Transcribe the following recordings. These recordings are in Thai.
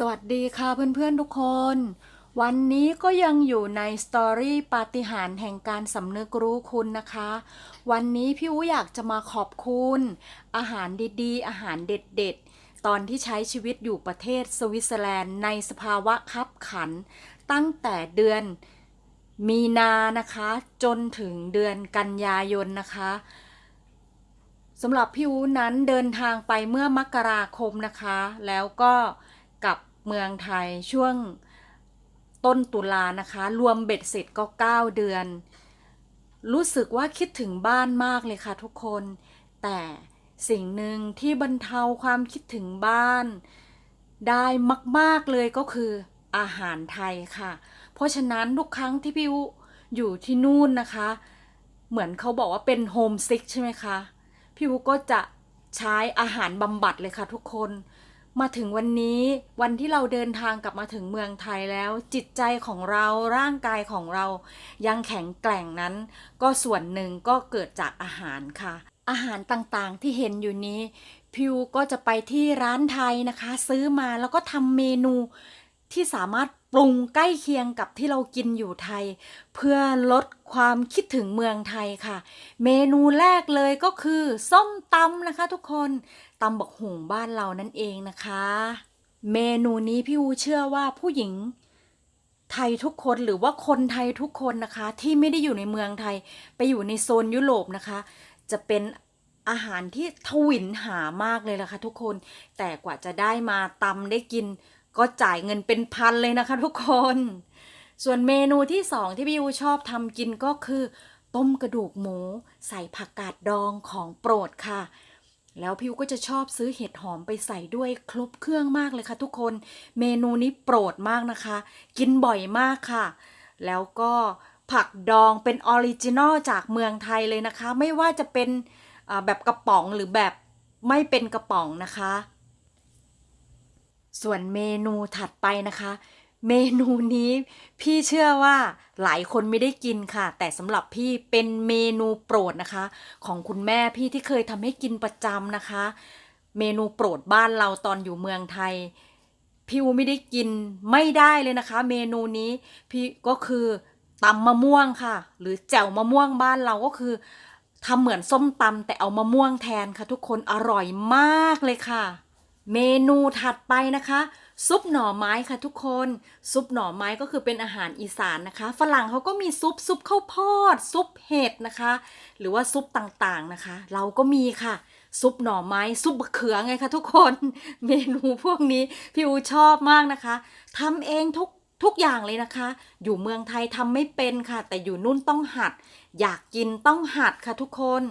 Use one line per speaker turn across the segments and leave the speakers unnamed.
สวัสดีค่ะเพื่อนๆทุกคน วันนี้ก็ยังอยู่ในสตอรี่ปาฏิหาริย์แห่งการสำนึกรู้คุณนะคะ วันนี้พี่อูอยากจะมาขอบคุณ อาหารดีๆ อาหารเด็ดๆ ตอนที่ใช้ชีวิตอยู่ประเทศสวิตเซอร์แลนด์ในสภาวะคับขัน ตั้งแต่เดือนมีนานะคะ จนถึงเดือนกันยายนนะคะสำหรับพี่อูนั้นเดินทางไปเมื่อมกราคมนะคะ แล้วก็ เมืองไทยช่วงต้นตุลานะคะ รวมเบ็ดเสร็จก็ 9 เดือน รู้สึกว่าคิดถึงบ้านมากเลยค่ะทุกคน แต่สิ่งหนึ่งที่บรรเทาความคิดถึงบ้าน ได้มาก ๆ เลยก็คืออาหารไทยค่ะ เพราะฉะนั้นทุกครั้งที่พี่อูอยู่ที่นู่นนะคะ เหมือนเขาบอกว่าเป็นโฮมซิกใช่ไหมคะ พี่อูก็จะใช้อาหารบำบัดเลยค่ะทุกคน มาถึงวันนี้วันที่เราเดินทางกลับมาถึงเมืองไทยแล้ว จิตใจของเราร่างกายของเรา ยังแข็งแกร่งนั้น ก็ส่วนหนึ่งก็เกิดจากอาหารค่ะ อาหารต่างๆที่เห็นอยู่นี้ พิวก็จะไปที่ร้านไทยนะคะ ซื้อมาแล้วก็ทำเมนูที่สามารถ รุงใกล้เคียงกับที่เรากินอยู่ไทย เพื่อลดความคิดถึงเมืองไทยค่ะ เมนูแรกเลยก็คือ ส้มตำนะคะทุกคนตำบักหุงบ้านเรานั่นเองนะคะ เมนูนี้พี่อูเชื่อว่าผู้หญิงไทยทุกคนหรือว่าคนไทยทุกคนนะคะ ที่ไม่ได้อยู่ในเมืองไทย ไปอยู่ในโซนยุโรปนะคะ จะเป็นอาหารที่ทวินหามากเลยล่ะค่ะทุกคนแต่กว่าจะได้มาตำได้กิน ก็จ่ายเงินเป็นพันเลยนะคะทุกคน ส่วนเมนูที่สองที่พี่ยูชอบทำกินก็คือ ต้มกระดูกหมู ใส่ผักกาดดองของโปรดค่ะ แล้วพิวก็จะชอบซื้อเห็ดหอมไปใส่ด้วยครบเครื่องมากเลยค่ะทุกคน เมนูนี้โปรดมากนะคะ กินบ่อยมากค่ะ แล้วก็ผักดองเป็นออริจินอลจากเมืองไทยเลยนะคะ ไม่ว่าจะเป็นแบบกระป๋องหรือแบบไม่เป็นกระป๋องนะคะ ส่วนเมนูถัดไปนะคะ เมนูนี้พี่เชื่อว่าหลายคนไม่ได้กินค่ะ แต่สำหรับพี่เป็นเมนูโปรดนะคะ ของคุณแม่พี่ที่เคยทำให้กินประจำนะคะ เมนูโปรดบ้านเราตอนอยู่เมืองไทย พี่อูไม่ได้กินไม่ได้เลยนะคะ เมนูนี้พี่ก็คือตำมะม่วงค่ะ หรือแจ่วมะม่วงบ้านเราก็คือทำเหมือนส้มตำแต่เอามะม่วงแทนค่ะ ทุกคนอร่อยมากเลยค่ะ เมนูถัดไปนะคะ ซุปหน่อไม้ค่ะทุกคน ซุปหน่อไม้ก็คือเป็นอาหารอีสานนะคะ ฝรั่งเขาก็มีซุปซุปข้าวโพดซุปเห็ดนะคะ หรือว่าซุปต่างๆนะคะ เราก็มีค่ะ ซุปหน่อไม้ซุปบะเขือไงคะทุกคน เมนูพวกนี้พี่อูชอบมากนะคะทำเองทุกทุกอย่างเลยนะคะ อยู่เมืองไทยทำไม่เป็นค่ะ แต่อยู่นู่นต้องหัด อยากกินต้องหัดค่ะทุกคน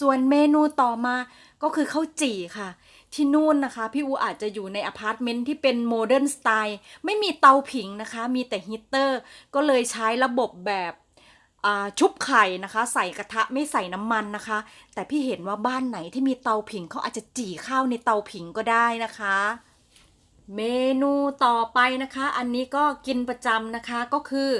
ส่วนเมนูต่อมาก็คือข้าวจี่ค่ะ ที่นู่นนะคะ พี่อูอาจจะอยู่ในอพาร์ตเมนต์ที่เป็นโมเดิร์นสไตล์ไม่มีเตาผิงนะคะ มีแต่ฮีเตอร์ ก็เลยใช้ระบบแบบชุบไข่นะคะ ใส่กระทะไม่ใส่น้ำมันนะคะ แต่พี่เห็นว่าบ้านไหนที่มีเตาผิงเขาอาจจะจี่ข้าวในเตาผิงก็ได้นะคะ เมนูต่อไปนะคะ อันนี้ก็กินประจำนะคะก็คือ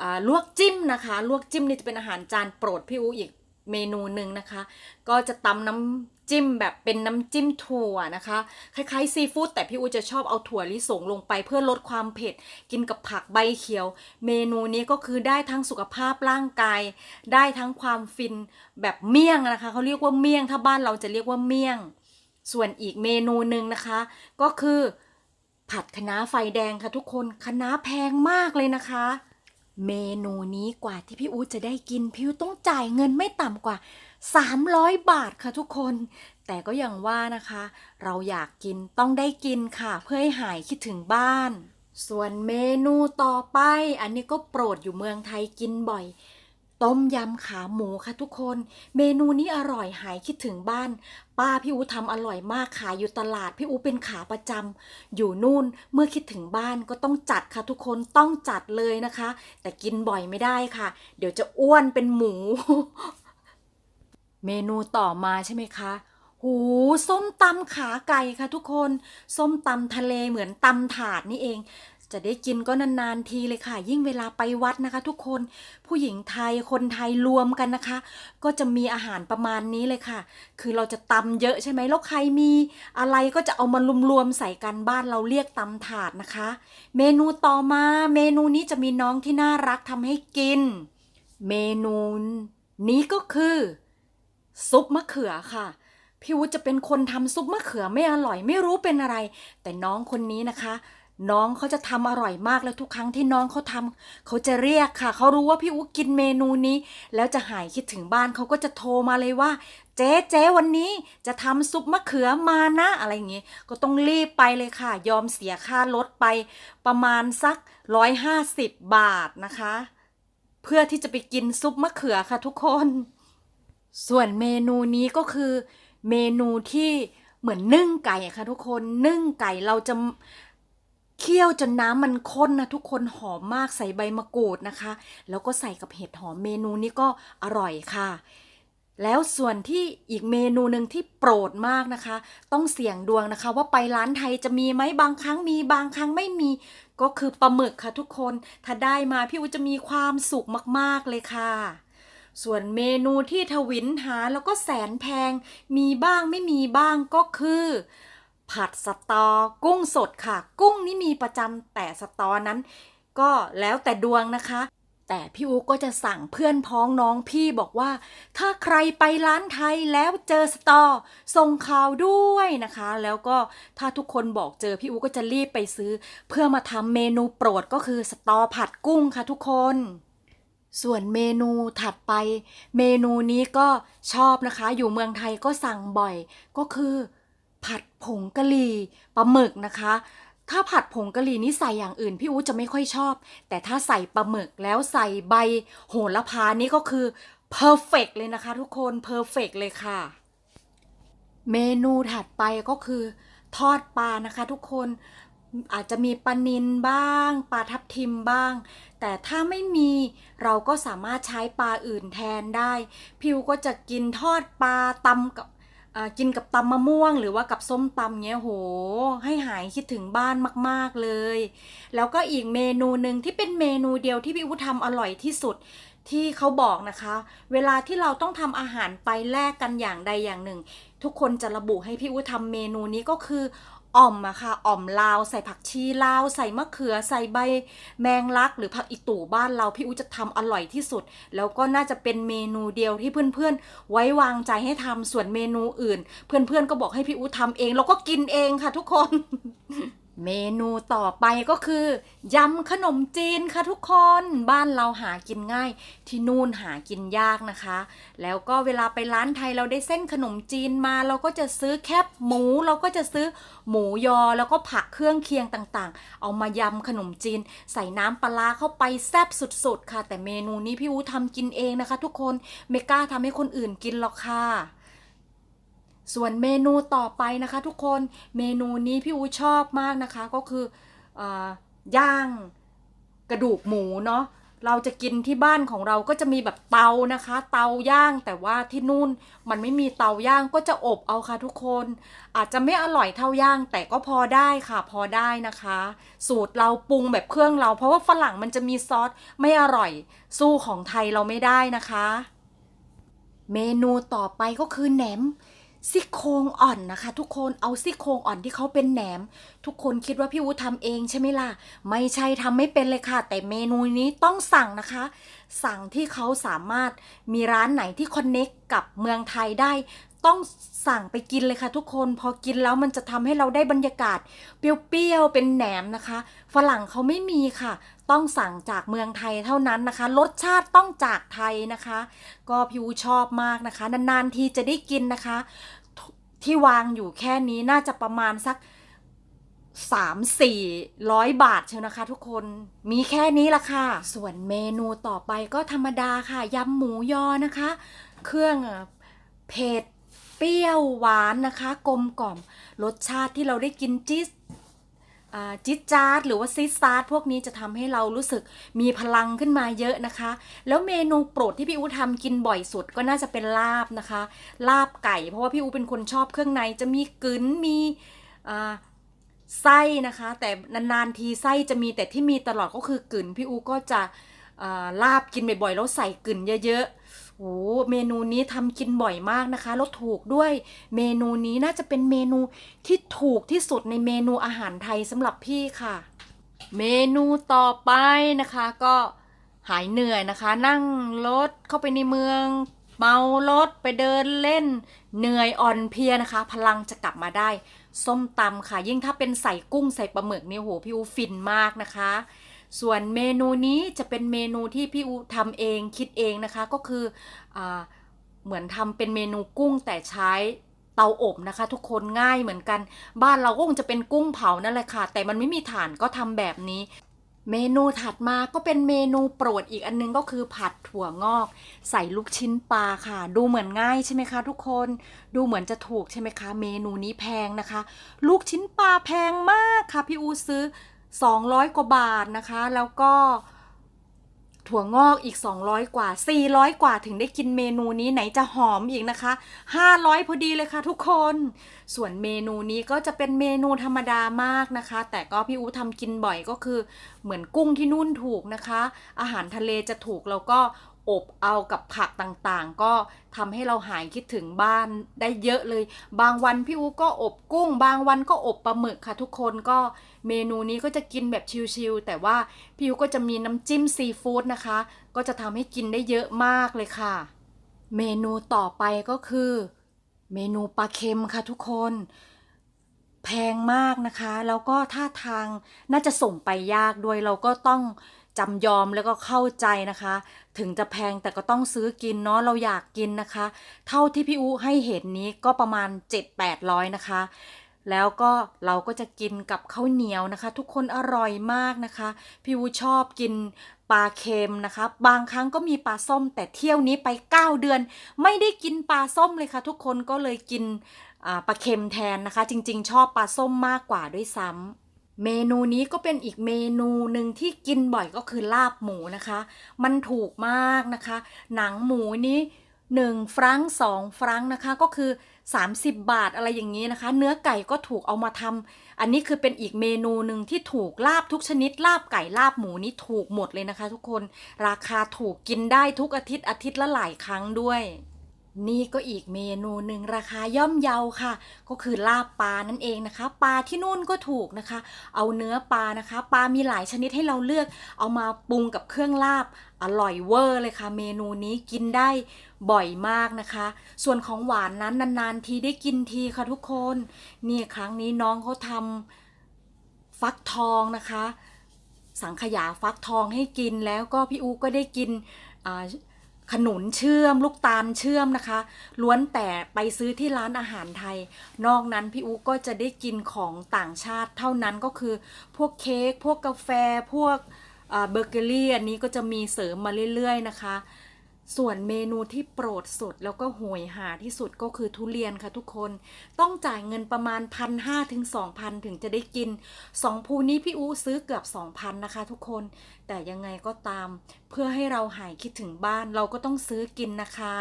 อลวกจิ้มนะคะ ลวกจิ้มนี่จะเป็นอาหารจานโปรดพี่อูอีกเมนูหนึ่งนะคะ ก็จะตำน้ำ จิ้มแบบเป็นน้ำจิ้มถั่วนะคะ คล้ายๆซีฟู้ดแต่พี่อูจะชอบเอาถั่วลิสงลงไปเพื่อลดความเผ็ด กินกับผักใบเขียว เมนูนี้ก็คือได้ทั้งสุขภาพร่างกาย ได้ทั้งความฟินแบบเมี่ยงนะคะเขาเรียกว่าเมี่ยงถ้าบ้านเราจะเรียกว่าเมี่ยง ส่วนอีกเมนูหนึ่งนะคะ ก็คือผัดคะน้าไฟแดงค่ะทุกคนคะน้าแพงมากเลยนะคะ เมนูนี้กว่าที่พี่อูจะได้กินพี่อูต้องจ่ายเงินไม่ต่ำกว่า300 บาทค่ะทุกคน แต่ก็อย่างว่านะคะ เราอยากกินต้องได้กินค่ะ เพื่อให้หายคิดถึงบ้าน ส่วนเมนูต่อไป อันนี้ก็โปรดอยู่เมืองไทยกินบ่อย ต้มยำขาหมูค่ะทุกคน เมนูนี้อร่อยหายคิดถึงบ้าน ป้าพี่อูทำอร่อยมากขายอยู่ตลาดพี่อูเป็นขาประจำอยู่นู่นเมื่อคิดถึงบ้านก็ต้องจัดค่ะทุกคนต้องจัดเลยนะคะ แต่กินบ่อยไม่ได้ค่ะ เดี๋ยวจะอ้วนเป็นหมู เมนูต่อมาใช่ไหมคะหูส้มตำขาไก่ค่ะทุกคน ส้มตำทะเลเหมือนตำถาดนี่เอง จะได้กินก็นานๆทีเลยค่ะ ยิ่งเวลาไปวัดนะคะ ทุกคน ผู้หญิงไทยคนไทยรวมกันนะคะ ก็จะมีอาหารประมาณนี้เลยค่ะ คือเราจะตำเยอะใช่ไหมแล้วใครมีอะไรก็จะเอามารวมๆใส่กันบ้านเราเรียกตำถาดนะคะ เมนูต่อมาเมนูนี้จะมีน้องที่น่ารักทำให้กิน เมนูนี้ก็คือ ซุปมะเขือค่ะพี่วุฒิจะเป็นคนทำซุปมะเขือไม่อร่อยไม่รู้เป็นอะไร แต่น้องคนนี้นะคะ น้องเขาจะทำอร่อยมากแล้วทุกครั้งที่น้องเขาทำเขาจะเรียกค่ะเขารู้ว่าพี่อุ๊กินเมนูนี้ แล้วจะหายคิดถึงบ้านเขาก็จะโทรมาเลยว่า เจ๊เจ๊วันนี้จะทำซุปมะเขือมานะอะไรอย่างงี้ก็ต้องรีบไปเลยค่ะ ยอมเสียค่ารถไปประมาณสักร้อยห้าสิบบาทนะคะ เพื่อที่จะไปกินซุปมะเขือค่ะทุกคน ส่วนเมนูนี้ก็คือเมนูที่เหมือนนึ่งไก่ค่ะทุกคนนึ่งไก่เราจะเคี่ยวจนน้ำมันข้นนะทุกคนหอมมากใส่ใบมะกรูดนะคะ แล้วก็ใส่กับเห็ดหอมเมนูนี้ก็อร่อยค่ะ แล้วส่วนที่อีกเมนูหนึ่งที่โปรดมากนะคะ ต้องเสี่ยงดวงนะคะ ว่าไปร้านไทยจะมีไหมบางครั้งมีบางครั้งไม่มี ก็คือปลาหมึกค่ะทุกคนถ้าได้มาพี่อูจะมีความสุขมากๆเลยค่ะ ส่วนเมนูที่ทวินหาแล้วก็แสนแพง มีบ้างไม่มีบ้างก็คือ ผัดสตอ กุ้งสดค่ะ กุ้งนี่มีประจำแต่สตอนั้น ก็แล้วแต่ดวงนะคะ แต่พี่อูก็จะสั่งเพื่อนพ้องน้องพี่บอกว่า ถ้าใครไปร้านไทยแล้วเจอสตอส่งข่าวด้วยนะคะ แล้วก็ถ้าทุกคนบอกเจอพี่อูก็จะรีบไปซื้อ เพื่อมาทำเมนูโปรดก็คือสตอผัดกุ้งค่ะทุกคน ส่วนเมนูถัดไป เมนูนี้ก็ชอบนะคะ อยู่เมืองไทยก็สั่งบ่อย ก็คือ ผัดผงกะหรี่ปลาหมึกนะคะ ถ้าผัดผงกะหรี่นี่ใส่อย่างอื่นพี่อู๋จะไม่ค่อยชอบ แต่ถ้าใส่ปลาหมึกแล้วใส่ใบโหระพานี่ก็คือเพอร์เฟกเลยนะคะ ทุกคนเพอร์เฟกเลยค่ะ เมนูถัดไปก็คือ ทอดปลานะคะ ทุกคน อาจจะมีปลานิลบ้างปลาทับทิมบ้าง แต่ถ้าไม่มีเราก็สามารถใช้ปลาอื่นแทนได้ พิวก็จะกินทอดปลาตำกับอ่ากินกับตำมะม่วง หรือว่ากับส้มตำเนี้ยโห ให้หายคิดถึงบ้านมากๆเลย แล้วก็อีกเมนูหนึ่งที่เป็นเมนูเดียวที่พี่อูทำอร่อยที่สุดที่เขาบอกนะคะ เวลาที่เราต้องทำอาหารไปแลกกันอย่างใดอย่างหนึ่ง ทุกคนจะระบุให้พี่อูทำเมนูนี้ก็คือ อ่อมอะค่ะอ่อมลาวใส่ผักชีลาวใส่มะเขือใส่ใบแมงลัก หรือผักอีตู่บ้านเราพี่อูจะทำอร่อยที่สุด แล้วก็น่าจะเป็นเมนูเดียวที่เพื่อนๆ ไว้วางใจให้ทำส่วนเมนูอื่น เพื่อนๆก็บอกให้พี่อูทำเอง แล้วก็กินเองค่ะทุกคน เมนูต่อไปก็คือยำขนมจีนค่ะทุกคนบ้านเราหากินง่าย ที่นู่นหากินยากนะคะ แล้วก็เวลาไปร้านไทยเราได้เส้นขนมจีนมา เราก็จะซื้อแคบหมู เราก็จะซื้อหมูยอแล้วก็ผักเครื่องเคียงต่างๆ เอามายำขนมจีน ใส่น้ำปลาเข้าไปแซ่บสุดๆ ค่ะ แต่เมนูนี้พี่อูทำกินเองนะคะ ทุกคนไม่กล้าทำให้คนอื่นกินหรอกค่ะ ส่วนเมนูต่อไปนะคะทุกคนเมนูนี้พี่อูชอบมากนะคะก็คืออย่าง กระดูกหมูเนาะเราจะกินที่บ้านของเราก็จะมีแบบเตานะคะ เตาย่างแต่ว่าที่นู่นมันไม่มีเตาย่างก็จะอบเอาค่ะทุกคน อาจจะไม่อร่อยเท่าย่าง แต่ก็พอได้ค่ะพอได้นะคะ สูตรเราปรุงแบบเครื่องเรา เพราะว่าฝรั่งมันจะมีซอสไม่อร่อย สู้ของไทยเราไม่ได้นะคะ เมนูต่อไปก็คือแหนม ซี่โครงอ่อนนะคะ ทุกคนเอาซี่โครงอ่อนที่เขาเป็นแหนม ทุกคนคิดว่าพี่อูทำเองใช่ไหมล่ะ ไม่ใช่ทำไม่เป็นเลยค่ะ แต่เมนูนี้ต้องสั่งนะคะ สั่งที่เขาสามารถมีร้านไหนที่คอนเน็กกับเมืองไทยได้ ต้องสั่งไปกินเลยค่ะ ทุกคนพอกินแล้วมันจะทำให้เราได้บรรยากาศ เปรี้ยวๆเป็นแหนมนะคะ ฝรั่งเขาไม่มีค่ะ ต้องสั่งจากเมืองไทยเท่านั้นนะคะ รสชาติต้องจากไทยนะคะ ก็พิวชอบมากนะคะ นานๆทีจะได้กินนะคะ ที่วางอยู่แค่นี้น่าจะประมาณสักสามสี่ร้อยบาทเชียวนะคะทุกคนมีแค่นี้ละค่ะ ส่วนเมนูต่อไปก็ธรรมดาค่ะยำหมูยอนะคะ เครื่องเผ็ดเปรี้ยวหวานนะคะ กลมกล่อมรสชาติที่เราได้กินจิ๊ด จิตจาร์ดหรือว่าซิสซาร์ดพวกนี้จะทำให้เรารู้สึกมีพลังขึ้นมาเยอะนะคะ แล้วเมนูโปรดที่พี่อูทำกินบ่อยสุดก็น่าจะเป็นลาบนะคะ ลาบไก่ เพราะว่าพี่อูเป็นคนชอบเครื่องในจะมีกึ๋นมีไส้นะคะ แต่นานๆทีไส้จะมีแต่ที่มีตลอดก็คือกึ่นพี่อูก็จะลาบกินบ่อยๆแล้วใส่กึ่นเยอะๆ โอ้เมนูนี้ทำกินบ่อยมากนะคะแล้วถูกด้วย เมนูนี้น่าจะเป็นเมนูที่ถูกที่สุดในเมนูอาหารไทยสำหรับพี่ค่ะ เมนูต่อไปนะคะก็หายเหนื่อยนะคะ นั่งรถเข้าไปในเมืองเมารถไปเดินเล่น เหนื่อยอ่อนเพลียนะคะ พลังจะกลับมาได้ ส้มตำค่ะ ยิ่งถ้าเป็นใส่กุ้งใส่ปลาหมึกนี่โหพี่อูฟินมากนะคะ ส่วนเมนูนี้จะเป็นเมนูที่พี่อูทำเองคิดเองนะคะก็คืออเหมือนทำเป็นเมนูกุ้งแต่ใช้เตาอบนะคะ ทุกคนง่ายเหมือนกัน บ้านเราก็คงจะเป็นกุ้งเผานั่นแหละค่ะ แต่มันไม่มีถ่านก็ทำแบบนี้ เมนูถัดมาก็เป็นเมนูโปรดอีกอันนึงก็คือผัดถั่วงอก ใส่ลูกชิ้นปลาค่ะ ดูเหมือนง่ายใช่ไหมคะ ทุกคนดูเหมือนจะถูกใช่ไหมคะ เมนูนี้แพงนะคะ ลูกชิ้นปลาแพงมากค่ะพี่อูซื้อ 200 กว่าบาทนะคะ แล้วก็ถั่วงอกอีก 200 กว่า 400 กว่าถึงได้กินเมนูนี้ไหนจะหอมอีกนะคะ 500 พอดีเลยค่ะทุกคน ส่วนเมนูนี้ก็จะเป็นเมนูธรรมดามากนะคะ แต่ก็พี่อู๋ทำกินบ่อยก็คือเหมือนกุ้งที่นู่นถูกนะคะ อาหารทะเลจะถูกแล้วก็อบเอากับผักต่างๆ ก็ทำให้เราหายคิดถึงบ้านได้เยอะเลย บางวันพี่อู๋ก็อบกุ้ง บางวันก็อบปลาหมึกค่ะทุกคนก็ เมนูนี้ก็จะกินแบบชิลๆแต่ว่าพี่อูก็จะมีน้ำจิ้มซีฟู้ดนะคะ ก็จะทำให้กินได้เยอะมากเลยค่ะ เมนูต่อไปก็คือ เมนูปลาเค็มค่ะทุกคนแพงมากนะคะ แล้วก็ท่าทางน่าจะส่งไปยากด้วยเราก็ต้องจำยอมแล้วก็เข้าใจนะคะ ถึงจะแพงแต่ก็ต้องซื้อกินเนาะเราอยากกินนะคะ เท่าที่พี่อูให้เห็นนี้ก็ประมาณ 7-800นะคะ แล้วก็เราก็จะกินกับข้าวเหนียวนะคะ ทุกคนอร่อยมากนะคะ พี่อูชอบกินปลาเค็มนะคะ บางครั้งก็มีปลาส้ม แต่เที่ยวนี้ไป 9 เดือน ไม่ได้กินปลาส้มเลยค่ะ ทุกคนก็เลยกินปลาเค็มแทนนะคะ จริง ๆ ชอบปลาส้มมากกว่าด้วยซ้ำเมนูนี้ก็เป็นอีกเมนูหนึ่งที่กินบ่อยก็คือลาบหมูนะคะ มันถูกมากนะคะ หนังหมูนี้1ฟรัง2ฟรังนะคะก็คือ 30 บาทอะไรอย่างนี้นะคะ เนื้อไก่ก็ถูกเอามาทำอันนี้คือเป็นอีกเมนูหนึ่งที่ถูกลาบทุกชนิด ลาบไก่ลาบหมูนี่ถูกหมดเลยนะคะ ทุกคนราคาถูกกินได้ทุกอาทิตย์อาทิตย์ละหลายครั้งด้วย นี่ก็อีกเมนูหนึ่งราคาย่อมเยาค่ะ ก็คือลาบปลานั่นเองนะคะ ปลาที่นู่นก็ถูกนะคะ เอาเนื้อปลานะคะ ปลามีหลายชนิดให้เราเลือก เอามาปรุงกับเครื่องลาบอร่อยเวอร์เลยค่ะ เมนูนี้กินได้บ่อยมากนะคะ ส่วนของหวานนั้นนานๆทีได้กินทีค่ะทุกคนนี่ครั้งนี้น้องเขาทำฟักทองนะคะ สังขยาฟักทองให้กินแล้วก็พี่อูก็ได้กินอ่า ขนุนเชื่อม ลูกตาลเชื่อมนะคะ ล้วนแต่ไปซื้อที่ร้านอาหารไทย นอกนั้นพี่อูก็จะได้กินของต่างชาติเท่านั้นก็คือ พวกเค้กพวกกาแฟพวกเบเกอรี่อันนี้ก็จะมีเสริมมาเรื่อยๆนะคะ ส่วนเมนูที่โปรดสุดแล้วก็โหยหาที่สุดก็คือทุเรียนค่ะทุกคน ต้องจ่ายเงินประมาณพันห้าถึงสองพันถึงจะได้กินสองภูนี้พี่อูซื้อเกือบสองพันนะคะทุกคน แต่ยังไงก็ตาม เพื่อให้เราหายคิดถึงบ้านเราก็ต้องซื้อกินนะคะ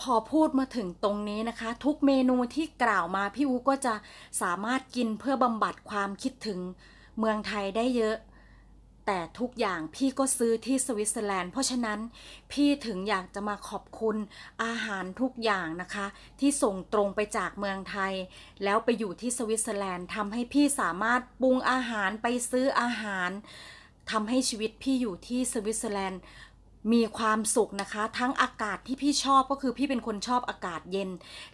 พอพูดมาถึงตรงนี้นะคะ ทุกเมนูที่กล่าวมาพี่อูก็จะสามารถกินเพื่อบำบัดความคิดถึงเมืองไทยได้เยอะ แต่ทุกอย่างพี่ก็ซื้อที่สวิตเซอร์แลนด์ เพราะฉะนั้นพี่ถึงอยากจะมาขอบคุณอาหารทุกอย่างนะคะ ที่ส่งตรงไปจากเมืองไทย แล้วไปอยู่ที่สวิตเซอร์แลนด์ทำให้พี่สามารถปรุงอาหารไปซื้ออาหารทำให้ชีวิตพี่อยู่ที่สวิตเซอร์แลนด์มีความสุขนะคะ ทั้งอากาศที่พี่ชอบก็คือพี่เป็นคนชอบอากาศเย็น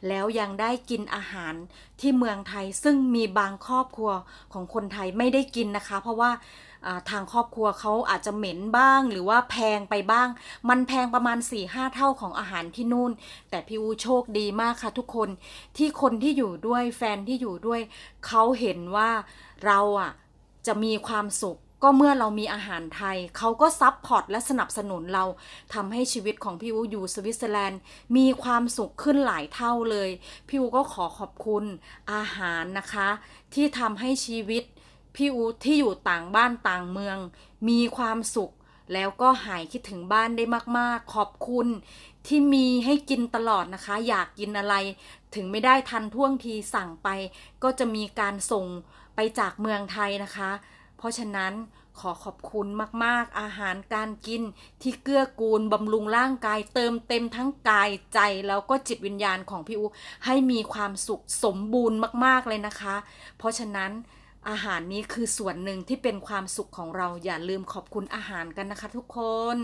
แล้วยังได้กินอาหารที่เมืองไทย ซึ่งมีบางครอบครัวของคนไทยไม่ได้กินนะคะ เพราะว่า ทางครอบครัวเขาอาจจะเหม็นบ้าง หรือว่าแพงไปบ้าง มันแพงประมาณ4ี่ห้าเท่าของอาหารที่นู่น แต่พี่อูโชคดีมากค่ะทุกคนที่คนที่อยู่ด้วยแฟนที่อยู่ด้วย เขาเห็นว่าเราอะจะมีความสุขก็เมื่อเรามีอาหารไทย เขาก็ซับพอร์ตและสนับสนุนเราทำให้ชีวิตของพี่อูอยู่สวิตเซอร์แลนด์ มีความสุขขึ้นหลายเท่าเลย พี่อูก็ขอขอบคุณอาหารนะคะ ที่ทำให้ชีวิต พี่อูที่อยู่ต่างบ้านต่างเมือง มีความสุข แล้วก็หายคิดถึงบ้านได้มากๆ ขอบคุณ ที่มีให้กินตลอดนะคะ อยากกินอะไร ถึงไม่ได้ทันท่วงทีสั่งไป ก็จะมีการส่งไปจากเมืองไทยนะคะ เพราะฉะนั้นขอขอบคุณมากๆ อาหารการกินที่เกื้อกูลบำรุงร่างกายเติมเต็มทั้งกายใจแล้วก็จิตวิญญาณของพี่อูให้มีความสุขสมบูรณ์มากๆเลยนะคะ เพราะฉะนั้น อาหารนี้คือส่วนหนึ่งที่เป็นความสุขของเราอย่าลืมขอบคุณอาหารกันนะคะทุกคน